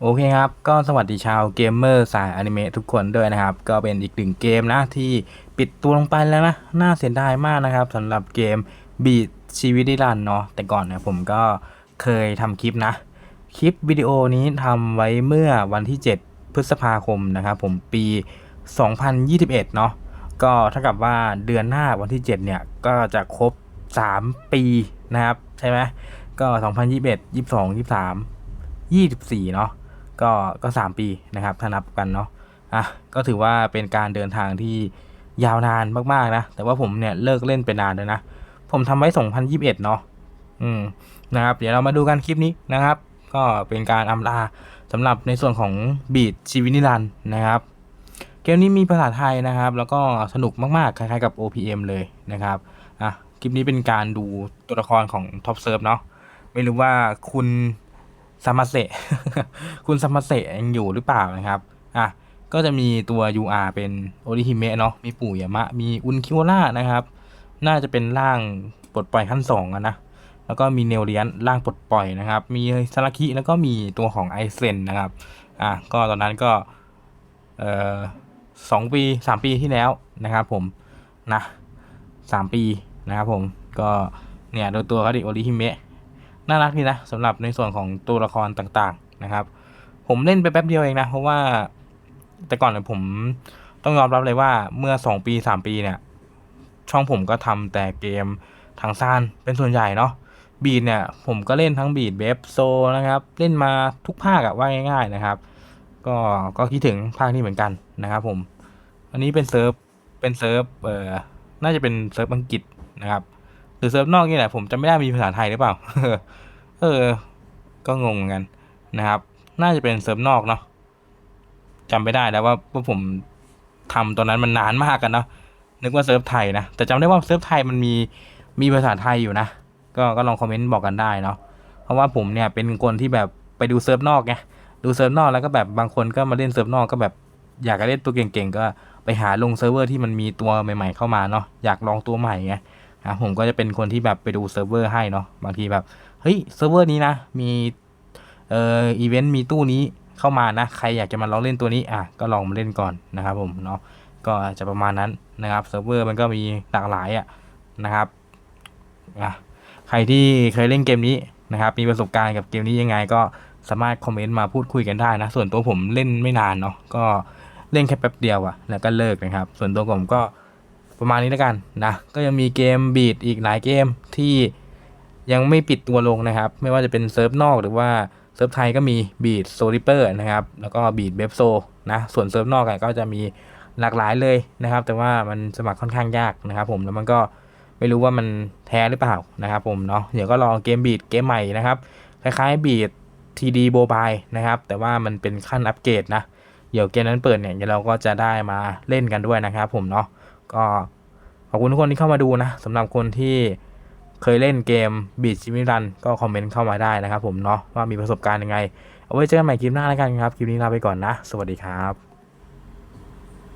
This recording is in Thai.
โอเคครับ ก็สวัสดีชาวเกมเมอร์สายอนิเมะทุกคนด้วยนะครับ ก็เป็นอีกหนึ่งเกมนะที่ปิดตัวลงไปแล้วนะ น่าเสียดายมากนะครับสำหรับเกมบีดชีวิตนิรันเนาะแต่ก่อนเนี่ยผมก็เคยทำคลิปนะ คลิปวิดีโอนี้ทำไว้เมื่อวันที่ 7 พฤษภาคมนะครับผมปี 2021 เนาะก็เท่ากับว่าเดือนหน้าวันที่ 7 เนี่ย ก็จะครบ 3 ปีนะครับ ใช่ไหมก็ 2021 22 23 24 เนาะ ก็ก็สามปีนะครับถ้านับกันเนาะอะก็ถือว่าเป็นการเดินทางที่ยาวนานมากๆนะ แต่ว่าผมเนี่ยเลิกเล่นไปนานแล้วนะ ผมทำไว้2021เนาะอืมนะครับ เดี๋ยวเรามาดูกันคลิปนี้นะครับ ก็เป็นการอำลาสำหรับในส่วนของบีดชีวินิรันด์นะครับ เกมนี้มีภาษาไทยนะครับ แล้วก็สนุกมากๆ คล้ายๆกับ OPM เลยนะครับอะคลิปนี้เป็นการดูตัวละครของ Top Serve เนาะไม่รู้ว่าคุณ ซามาเซคุณซามาเซยังอยู่หรือเปล่านะครับ อะ ก็จะมีตัว UR เป็นโอริฮิเมะเนาะ มีปู่ยามะ มีอุนคิโอล่านะครับ น่าจะเป็นร่างปลดปล่อยขั้นสองอะนะ แล้วก็มีเนลเลียนร่างปลดปล่อยนะครับ มีซาราคิแล้วก็มีตัวของไอเซนนะครับ อะ ก็ตอนนั้นก็เอ่อสองปีสามปีที่แล้วนะครับผม นะสามปีนะครับผม ก็เนี่ยโดยตัวเขาดิโอริฮิเมะ น่ารักดีนะสำหรับในส่วนของตัวละครต่างๆนะครับ ผมเล่นไปแป๊บเดียวเองนะเพราะว่าแต่ก่อนเนี่ยผมต้องยอมรับเลยว่าเมื่อ 2 ปี 3 ปีเนี่ยช่องผมก็ทำแต่เกมทางซ่านเป็นส่วนใหญ่เนาะบีดเนี่ยผมก็เล่นทั้งบีดเบฟโซนะครับ เล่นมาทุกภาคอะว่าง่าย ๆนะครับ ก็ก็คิดถึงภาคนี้เหมือนกันนะครับผม อันนี้เป็นเซิร์ฟเป็นเซิร์ฟเอ่อน่าจะเป็นเซิร์ฟอังกฤษนะครับ หรือเซิร์ฟนอกนี่แหละผมจำไม่ได้มีภาษาไทยหรือเปล่า เออ ก็งงเหมือนกันนะครับ น่าจะเป็นเซิร์ฟนอกเนาะจำไม่ได้แล้วว่าว่าผมทำตอนนั้นมันนานมากกันเนาะนึกว่าเซิร์ฟไทยนะแต่จำได้ว่าเซิร์ฟไทยมันมีมีภาษาไทยอยู่นะก็ก็ลองคอมเมนต์บอกกันได้เนาะเพราะว่าผมเนี่ยเป็นคนที่แบบไปดูเซิร์ฟนอกไงดูเซิร์ฟนอกแล้วก็แบบบางคนก็มาเล่นเซิร์ฟนอกก็แบบอยากจะเล่นตัวเก่งๆก็ไปหาลงเซิร์ฟเวอร์ที่มันมีตัวใหม่ ๆ เข้ามาเนาะอยากลองตัวใหม่ไงะผมก็จะเป็นคนที่แบบไปดูเซิร์ฟเวอร์ให้เนาะบางทีแบบเฮ้ยเซิร์ฟเวอร์นี้นะมีเอ่ออีเวนต์มีตู้นี้เข้ามานะใครอยากจะมาลองเล่นตัวนี้อะก็ลองมาเล่นก่อนนะครับผมเนาะก็จะประมาณนั้นนะครับเซิร์ฟเวอร์มันก็มีหลากหลายอะนะครับอะใครที่เคยเล่นเกมนี้นะครับมีประสบการณ์กับเกมนี้ยังไงก็สามารถคอมเมนต์มาพูดคุยกันได้นะ ส่วนตัวผมเล่นไม่นานเนาะก็เล่นแค่แป๊บเดียวอะแล้วก็เลิกนะครับ ส่วนตัวผมก็ ประมาณนี้แล้วกันนะ ก็ยังมีเกมบีดอีกหลายเกมที่ยังไม่ปิดตัวลงนะครับ ไม่ว่าจะเป็นเซิร์ฟนอกหรือว่าเซิร์ฟไทยก็มีบีดโซลิเปอร์นะครับ แล้วก็บีดเบฟโซนะ ส่วนเซิร์ฟนอกก็จะมีหลากหลายเลยนะครับ แต่ว่ามันสมัครค่อนข้างยากนะครับผมแล้วมันก็ไม่รู้ว่ามันแท้หรือเปล่านะครับผมเนาะเดี๋ยวก็ลองเกมบีดเกมใหม่นะครับคล้ายๆบีดทีดีโบบายนะครับแต่ว่ามันเป็นขั้นอัปเกรดนะ เดี๋ยวเกมนั้นเปิดเนี่ยเดี๋ยวเราก็จะได้มาเล่นกันด้วยนะครับผมเนาะ ก็ขอบคุณทุกคนที่เข้ามาดูนะสำหรับคนที่เคยเล่นเกมบีดชิมิรันก็คอมเมนต์เข้ามาได้นะครับผมเนาะว่ามีประสบการณ์ยังไง เอาไว้เจอกันใหม่คลิปหน้าแล้วกันครับ คลิปนี้ลาไปก่อนนะ สวัสดีครับ